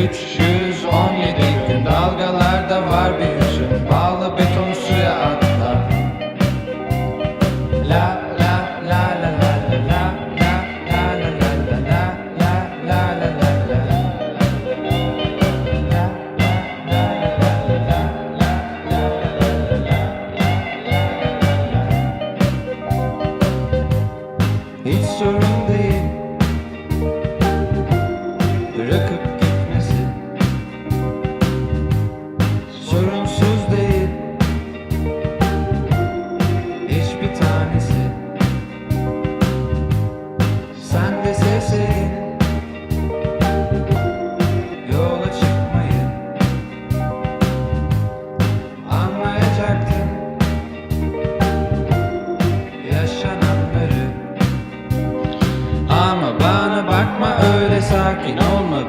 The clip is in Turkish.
317 gün dalgalarda var bir hüzün Bağlı betonu suya atla La la la la la Hiç sorun değil Bırakıp Bana bakma öyle sakin olma.